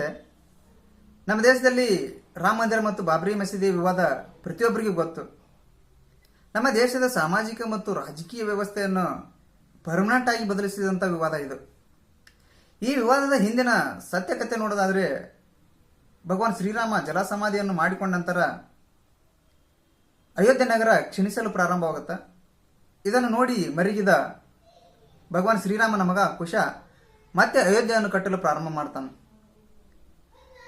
ನಮಸ್ತೆ ನಮ್ಮ ದೇಶದಲ್ಲಿ ರಾಮ ಮಂದಿರ ಮತ್ತು ಬಾಬ್ರಿ ಮಸೀದಿ ವಿವಾದ ಪ್ರತಿಯೊಬ್ಬರಿಗೂ ಗೊತ್ತು. ನಮ್ಮ ದೇಶದ ಸಾಮಾಜಿಕ ಮತ್ತು ರಾಜಕೀಯ ವ್ಯವಸ್ಥೆಯನ್ನು ಪರ್ಮನೆಂಟ್ ಆಗಿ ಬದಲಿಸಿದಂಥ ವಿವಾದ ಇದು. ಈ ವಿವಾದದ ಹಿಂದಿನ ಸತ್ಯಕತೆ ನೋಡೋದಾದರೆ ಭಗವಾನ್ ಶ್ರೀರಾಮ ಜಲಸಮಾಧಿಯನ್ನು ಮಾಡಿಕೊಂಡ ನಂತರ ಅಯೋಧ್ಯೆ ನಗರ ಕ್ಷೀಣಿಸಲು ಪ್ರಾರಂಭವಾಗುತ್ತೆ, ಇದನ್ನು ನೋಡಿ ಮರಿಗಿದ ಭಗವಾನ್ ಶ್ರೀರಾಮನ ಮಗ ಕುಶ ಮತ್ತೆ ಅಯೋಧ್ಯೆಯನ್ನು ಕಟ್ಟಲು ಪ್ರಾರಂಭ ಮಾಡ್ತಾನೆ.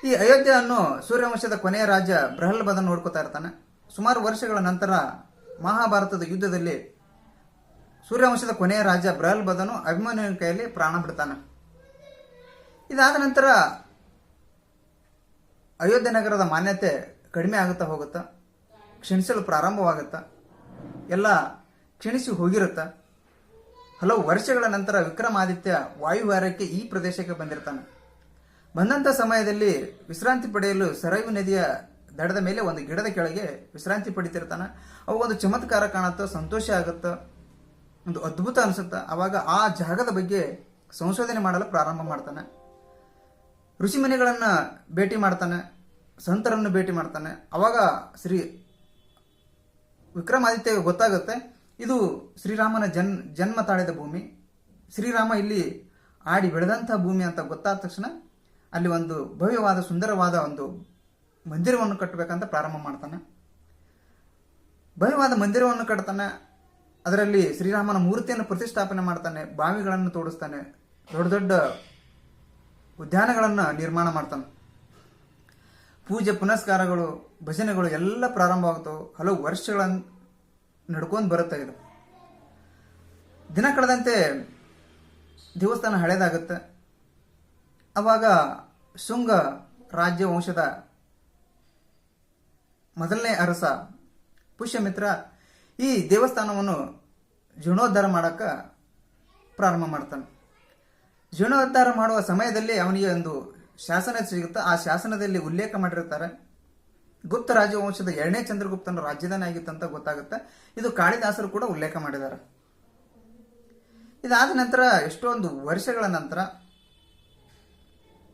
ಈ ಅಯೋಧ್ಯೆಯನ್ನು ಸೂರ್ಯವಂಶದ ಕೊನೆಯ ರಾಜ ಬೃಹಲ್ಬದ ನೋಡ್ಕೋತಾ ಇರ್ತಾನೆ. ಸುಮಾರು ವರ್ಷಗಳ ನಂತರ ಮಹಾಭಾರತದ ಯುದ್ಧದಲ್ಲಿ ಸೂರ್ಯವಂಶದ ಕೊನೆಯ ರಾಜ ಬೃಹಲ್ಬದನು ಅಭಿಮನ್ಯುವಿನ ಕೈಯಲ್ಲಿ ಪ್ರಾಣ ಬಿಡ್ತಾನೆ. ಇದಾದ ನಂತರ ಅಯೋಧ್ಯೆ ನಗರದ ಮಾನ್ಯತೆ ಕಡಿಮೆ ಆಗುತ್ತಾ ಹೋಗುತ್ತಾ, ಕ್ಷೀಣಿಸಲು ಪ್ರಾರಂಭವಾಗುತ್ತಾ, ಎಲ್ಲ ಕ್ಷಣಿಸಿ ಹೋಗಿರುತ್ತಾ, ಹಲವು ವರ್ಷಗಳ ನಂತರ ವಿಕ್ರಮಾದಿತ್ಯ ವಾಯುವಾರಕ್ಕೆ ಈ ಪ್ರದೇಶಕ್ಕೆ ಬಂದಿರ್ತಾನೆ. ಬಂದಂಥ ಸಮಯದಲ್ಲಿ ವಿಶ್ರಾಂತಿ ಪಡೆಯಲು ಸರಯು ನದಿಯ ದಡದ ಮೇಲೆ ಒಂದು ಗಿಡದ ಕೆಳಗೆ ವಿಶ್ರಾಂತಿ ಪಡಿತಿರ್ತಾನೆ. ಅವು ಒಂದು ಚಮತ್ಕಾರ ಕಾಣುತ್ತೋ, ಸಂತೋಷ ಆಗುತ್ತೋ, ಒಂದು ಅದ್ಭುತ ಅನಿಸುತ್ತ. ಅವಾಗ ಆ ಜಾಗದ ಬಗ್ಗೆ ಸಂಶೋಧನೆ ಮಾಡಲು ಪ್ರಾರಂಭ ಮಾಡ್ತಾನೆ. ಋಷಿಮುನಿಗಳನ್ನು ಭೇಟಿ ಮಾಡ್ತಾನೆ, ಸಂತರನ್ನು ಭೇಟಿ ಮಾಡ್ತಾನೆ. ಅವಾಗ ಶ್ರೀ ವಿಕ್ರಮಾದಿತ್ಯ ಗೊತ್ತಾಗುತ್ತೆ, ಇದು ಶ್ರೀರಾಮನ ಜನ್, ಜನ್ಮ ತಾಳಿದ ಭೂಮಿ. ಶ್ರೀರಾಮ ಇಲ್ಲಿ ಆಡಿ ಬೆಳೆದಂಥ ಭೂಮಿ ಅಂತ ಗೊತ್ತಾದ ತಕ್ಷಣ ಅಲ್ಲಿ ಒಂದು ಭವ್ಯವಾದ, ಸುಂದರವಾದ ಒಂದು ಮಂದಿರವನ್ನು ಕಟ್ಟಬೇಕಂತ ಪ್ರಾರಂಭ ಮಾಡ್ತಾನೆ. ಭವ್ಯವಾದ ಮಂದಿರವನ್ನು ಕಟ್ತಾನೆ. ಅದರಲ್ಲಿ ಶ್ರೀರಾಮನ ಮೂರ್ತಿಯನ್ನು ಪ್ರತಿಷ್ಠಾಪನೆ ಮಾಡ್ತಾನೆ. ಬಾವಿಗಳನ್ನು ತೋಡಿಸ್ತಾನೆ. ದೊಡ್ಡ ದೊಡ್ಡ ಉದ್ಯಾನಗಳನ್ನು ನಿರ್ಮಾಣ ಮಾಡ್ತಾನೆ. ಪೂಜೆ, ಪುನಸ್ಕಾರಗಳು, ಭಜನೆಗಳು ಎಲ್ಲ ಪ್ರಾರಂಭವಾಗ್ತವೆ. ಹಲವು ವರ್ಷಗಳ ನಡ್ಕೊಂಡು ಬರುತ್ತೆ ಇದು. ದಿನ ಕಳೆದಂತೆ ದೇವಸ್ಥಾನ ಹಳೇದಾಗುತ್ತೆ. ಅವಾಗ ಶುಂಗ ರಾಜ್ಯವಂಶದ ಮೊದಲನೇ ಅರಸ ಪುಷ್ಯಮಿತ್ರ ಈ ದೇವಸ್ಥಾನವನ್ನು ಜೀರ್ಣೋದ್ಧಾರ ಮಾಡಕ್ಕೆ ಪ್ರಾರಂಭ ಮಾಡ್ತಾನೆ. ಜೀರ್ಣೋದ್ಧಾರ ಮಾಡುವ ಸಮಯದಲ್ಲಿ ಅವನಿಗೆ ಒಂದು ಶಾಸನ ಸಿಗುತ್ತೆ. ಆ ಶಾಸನದಲ್ಲಿ ಉಲ್ಲೇಖ ಮಾಡಿರ್ತಾರೆ ಗುಪ್ತ ರಾಜವಂಶದ ಎರಡನೇ ಚಂದ್ರಗುಪ್ತನ ರಾಜಧಾನಿ ಆಗಿತ್ತಂತ ಗೊತ್ತಾಗುತ್ತೆ. ಇದು ಕಾಳಿದಾಸರು ಕೂಡ ಉಲ್ಲೇಖ ಮಾಡಿದ್ದಾರೆ. ಇದಾದ ನಂತರ ಎಷ್ಟೊಂದು ವರ್ಷಗಳ ನಂತರ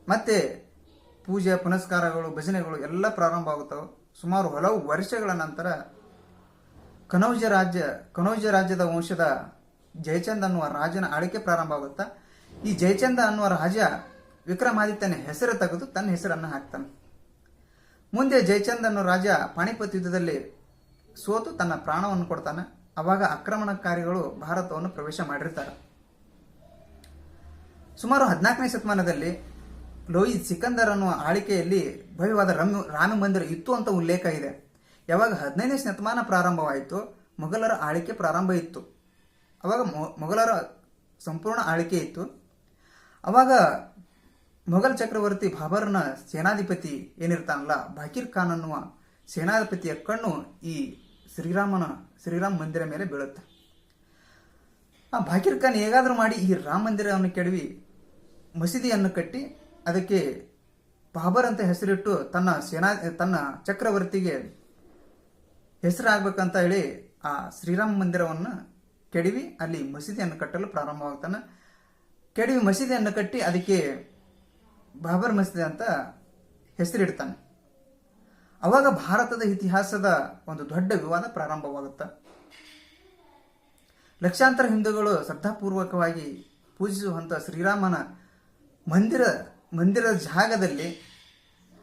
ಮತ್ತೆ ಪೂಜೆ, ಪುನಸ್ಕಾರಗಳು, ಭಜನೆಗಳು ಎಲ್ಲ ಪ್ರಾರಂಭ ಆಗುತ್ತವೆ. ಸುಮಾರು ಹಲವು ವರ್ಷಗಳ ನಂತರ ಕನೌಜ ರಾಜ್ಯ, ಕನೌಜ ರಾಜ್ಯದ ವಂಶದ ಜಯಚಂದ್ ಅನ್ನುವ ರಾಜನ ಆಳಿಕೆ ಪ್ರಾರಂಭ ಆಗುತ್ತಾ, ಈ ಜಯಚಂದ ಅನ್ನುವ ರಾಜ ವಿಕ್ರಮಾದಿತ್ಯನ ಹೆಸರು ತೆಗೆದು ತನ್ನ ಹೆಸರನ್ನು ಹಾಕ್ತಾನೆ. ಮುಂದೆ ಜಯಚಂದ್ ಅನ್ನೋ ರಾಜ ಪಾಣಿಪತ್ ಯುದ್ಧದಲ್ಲಿ ಸೋತು ತನ್ನ ಪ್ರಾಣವನ್ನು ಕೊಡ್ತಾನೆ. ಅವಾಗ ಆಕ್ರಮಣಕಾರಿಗಳು ಭಾರತವನ್ನು ಪ್ರವೇಶ ಮಾಡಿರ್ತಾರೆ. ಸುಮಾರು ಹದಿನಾಲ್ಕನೇ ಶತಮಾನದಲ್ಲಿ ಲೋಯಿದ್ ಸಿಕಂದರ್ ಅನ್ನುವ ಆಳಿಕೆಯಲ್ಲಿ ಭವ್ಯವಾದ ರಮ್ಯ ರಾಮ ಮಂದಿರ ಇತ್ತು ಅಂತ ಉಲ್ಲೇಖ ಇದೆ. ಯಾವಾಗ ಹದಿನೈದನೇ ಶತಮಾನ ಪ್ರಾರಂಭವಾಯಿತು ಮೊಘಲರ ಆಳಿಕೆ ಪ್ರಾರಂಭ ಇತ್ತು. ಅವಾಗ ಮೊಘಲರ ಸಂಪೂರ್ಣ ಆಳಿಕೆ ಇತ್ತು. ಅವಾಗ ಮೊಘಲ್ ಚಕ್ರವರ್ತಿ ಬಾಬರ್ನ ಸೇನಾಧಿಪತಿ ಏನಿರ್ತಾನಲ್ಲ, ಬಾಕಿರ್ ಖಾನ್ ಅನ್ನುವ ಸೇನಾಧಿಪತಿಯ ಕಣ್ಣು ಈ ಶ್ರೀರಾಮನ, ಶ್ರೀರಾಮ ಮಂದಿರ ಮೇಲೆ ಬೀಳುತ್ತೆ. ಆ ಬಾಕಿರ್ ಖಾನ್ ಹೇಗಾದರೂ ಮಾಡಿ ಈ ರಾಮ ಮಂದಿರವನ್ನು ಕೆಡವಿ ಮಸೀದಿಯನ್ನು ಕಟ್ಟಿ ಅದಕ್ಕೆ ಬಾಬರ್ ಅಂತ ಹೆಸರಿಟ್ಟು ತನ್ನ ಸೇನಾ, ತನ್ನ ಚಕ್ರವರ್ತಿಗೆ ಹೆಸರಾಗಬೇಕಂತ ಹೇಳಿ ಆ ಶ್ರೀರಾಮ ಮಂದಿರವನ್ನು ಕೆಡವಿ, ಅಲ್ಲಿ ಮಸೀದಿಯನ್ನು ಕಟ್ಟಲು ಪ್ರಾರಂಭವಾಗ್ತಾನೆ. ಕೆಡವಿ ಮಸೀದಿಯನ್ನು ಕಟ್ಟಿ ಅದಕ್ಕೆ ಬಾಬರ್ ಮಸೀದಿ ಅಂತ ಹೆಸರಿಡ್ತಾನೆ. ಅವಾಗ ಭಾರತದ ಇತಿಹಾಸದ ಒಂದು ದೊಡ್ಡ ವಿವಾದ ಪ್ರಾರಂಭವಾಗುತ್ತೆ. ಲಕ್ಷಾಂತರ ಹಿಂದೂಗಳು ಶ್ರದ್ಧಾಪೂರ್ವಕವಾಗಿ ಪೂಜಿಸುವಂಥ ಶ್ರೀರಾಮನ ಮಂದಿರ ಮಂದಿರದ ಜಾಗದಲ್ಲಿ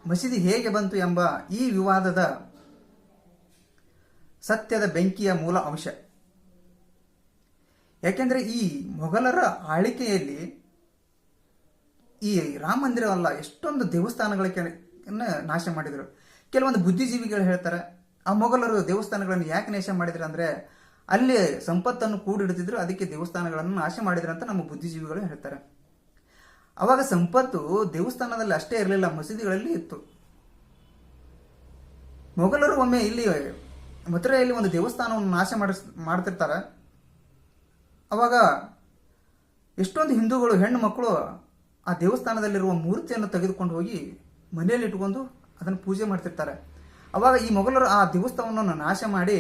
ಮಸೀದಿ ಹೇಗೆ ಬಂತು ಎಂಬ ಈ ವಿವಾದದ ಸತ್ಯದ ಬೆಂಕಿಯ ಮೂಲ ಅಂಶ. ಯಾಕೆಂದರೆ ಈ ಮೊಘಲರ ಆಳಿಕೆಯಲ್ಲಿ ಈ ರಾಮ ಮಂದಿರವಲ್ಲ, ಎಷ್ಟೊಂದು ದೇವಸ್ಥಾನಗಳ ನಾಶ ಮಾಡಿದರು. ಕೆಲವೊಂದು ಬುದ್ಧಿಜೀವಿಗಳು ಹೇಳ್ತಾರೆ, ಆ ಮೊಘಲರು ದೇವಸ್ಥಾನಗಳನ್ನು ಯಾಕೆ ನಾಶ ಮಾಡಿದ್ರು ಅಂದರೆ, ಅಲ್ಲಿ ಸಂಪತ್ತನ್ನು ಕೂಡಿಡ್ತಿದ್ರು, ಅದಕ್ಕೆ ದೇವಸ್ಥಾನಗಳನ್ನು ನಾಶ ಮಾಡಿದ್ರು ಅಂತ ನಮ್ಮ ಬುದ್ಧಿಜೀವಿಗಳು ಹೇಳ್ತಾರೆ. ಅವಾಗ ಸಂಪತ್ತು ದೇವಸ್ಥಾನದಲ್ಲಿ ಅಷ್ಟೇ ಇರಲಿಲ್ಲ, ಮಸೀದಿಗಳಲ್ಲಿ ಇತ್ತು. ಮೊಘಲರು ಒಮ್ಮೆ ಇಲ್ಲಿ ಮಥುರೆಯಲ್ಲಿ ಒಂದು ದೇವಸ್ಥಾನವನ್ನು ನಾಶ ಮಾಡಿಸ್, ಮಾಡ್ತಿರ್ತಾರೆ. ಅವಾಗ ಎಷ್ಟೊಂದು ಹಿಂದೂಗಳು, ಹೆಣ್ಣು ಮಕ್ಕಳು ಆ ದೇವಸ್ಥಾನದಲ್ಲಿರುವ ಮೂರ್ತಿಯನ್ನು ತೆಗೆದುಕೊಂಡು ಹೋಗಿ ಮನೆಯಲ್ಲಿ ಇಟ್ಕೊಂಡು ಅದನ್ನು ಪೂಜೆ ಮಾಡ್ತಿರ್ತಾರೆ. ಅವಾಗ ಈ ಮೊಘಲರು ಆ ದೇವಸ್ಥಾನವನ್ನು ನಾಶ ಮಾಡಿ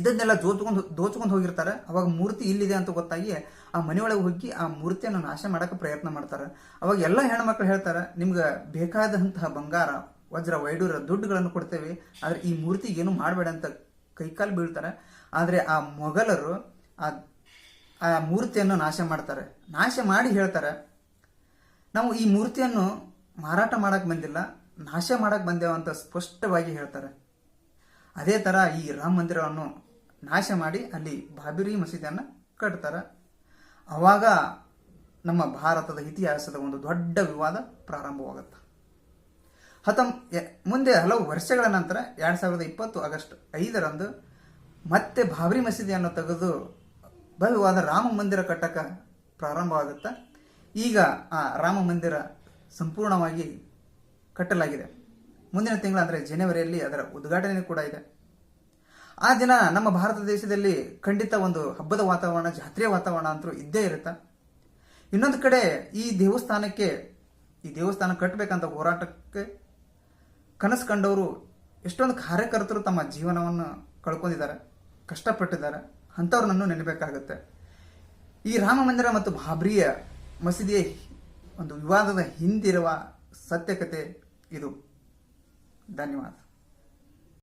ಇದನ್ನೆಲ್ಲ ದೋಚ್ಕೊಂಡು ದೋಚ್ಕೊಂಡು ಹೋಗಿರ್ತಾರೆ. ಅವಾಗ ಮೂರ್ತಿ ಇಲ್ಲಿದೆ ಅಂತ ಗೊತ್ತಾಗಿ ಆ ಮನೆಯೊಳಗೆ ಹೋಗಿ ಆ ಮೂರ್ತಿಯನ್ನು ನಾಶ ಮಾಡಕ್ಕೆ ಪ್ರಯತ್ನ ಮಾಡ್ತಾರೆ. ಅವಾಗ ಎಲ್ಲ ಹೆಣ್ಮಕ್ಳು ಹೇಳ್ತಾರೆ, ನಿಮ್ಗೆ ಬೇಕಾದಂತಹ ಬಂಗಾರ, ವಜ್ರ, ವೈಡೂರ ದುಡ್ಡುಗಳನ್ನು ಕೊಡ್ತೇವೆ. ಆದ್ರೆ ಈ ಮೂರ್ತಿಗೆ ಏನು ಮಾಡಬೇಡ ಅಂತ ಕೈಕಾಲು ಬೀಳ್ತಾರೆ. ಆದರೆ ಆ ಮೊಘಲರು ಆ ಆ ಮೂರ್ತಿಯನ್ನು ನಾಶ ಮಾಡ್ತಾರೆ. ನಾಶ ಮಾಡಿ ಹೇಳ್ತಾರೆ, ನಾವು ಈ ಮೂರ್ತಿಯನ್ನು ಮಾರಾಟ ಮಾಡಕ್ ಬಂದಿಲ್ಲ, ನಾಶ ಮಾಡಕ್ಕೆ ಬಂದೇವ ಅಂತ ಸ್ಪಷ್ಟವಾಗಿ ಹೇಳ್ತಾರೆ. ಅದೇ ತರ ಈ ರಾಮ ಮಂದಿರವನ್ನು ನಾಶ ಮಾಡಿ ಅಲ್ಲಿ ಬಾಬಿರಿ ಮಸೀದಿಯನ್ನು ಕಟ್ತಾರೆ. ಅವಾಗ ನಮ್ಮ ಭಾರತದ ಇತಿಹಾಸದ ಒಂದು ದೊಡ್ಡ ವಿವಾದ ಪ್ರಾರಂಭವಾಗುತ್ತೆ. ಹತಂ ಮುಂದೆ ಹಲವು ವರ್ಷಗಳ ನಂತರ ಎರಡು ಸಾವಿರದ ಇಪ್ಪತ್ತು ಆಗಸ್ಟ್ ಐದರಂದು ಮತ್ತೆ ಬಾಬರಿ ಮಸೀದಿಯನ್ನು ತೆಗೆದು ಭವ್ಯವಾದ ರಾಮ ಮಂದಿರ ಕಟ್ಟಕ ಪ್ರಾರಂಭವಾಗುತ್ತೆ. ಈಗ ಆ ರಾಮ ಮಂದಿರ ಸಂಪೂರ್ಣವಾಗಿ ಕಟ್ಟಲಾಗಿದೆ. ಮುಂದಿನ ತಿಂಗಳು ಅಂದರೆ ಜನವರಿಯಲ್ಲಿ ಅದರ ಉದ್ಘಾಟನೆ ಕೂಡ ಇದೆ. ಆ ದಿನ ನಮ್ಮ ಭಾರತ ದೇಶದಲ್ಲಿ ಖಂಡಿತ ಒಂದು ಹಬ್ಬದ ವಾತಾವರಣ, ಜಾತ್ರೆಯ ವಾತಾವರಣ ಅಂತೂ ಇದ್ದೇ ಇರುತ್ತಾ? ಇನ್ನೊಂದು ಕಡೆ ಈ ದೇವಸ್ಥಾನಕ್ಕೆ, ಈ ದೇವಸ್ಥಾನ ಕಟ್ಟಬೇಕಂತ ಹೋರಾಟಕ್ಕೆ ಕನಸು ಕಂಡವರು ಎಷ್ಟೊಂದು ಕಾರ್ಯಕರ್ತರು ತಮ್ಮ ಜೀವನವನ್ನು ಕಳ್ಕೊಂಡಿದ್ದಾರೆ, ಕಷ್ಟಪಟ್ಟಿದ್ದಾರೆ. ಅಂಥವ್ರನ್ನೂ ನೆನಬೇಕಾಗುತ್ತೆ. ಈ ರಾಮ ಮಂದಿರ ಮತ್ತು ಬಾಬ್ರಿಯ ಮಸೀದಿಯ ಒಂದು ವಿವಾದದ ಹಿಂದಿರುವ ಸತ್ಯಕತೆ ಇದು. ಧನ್ಯವಾದ.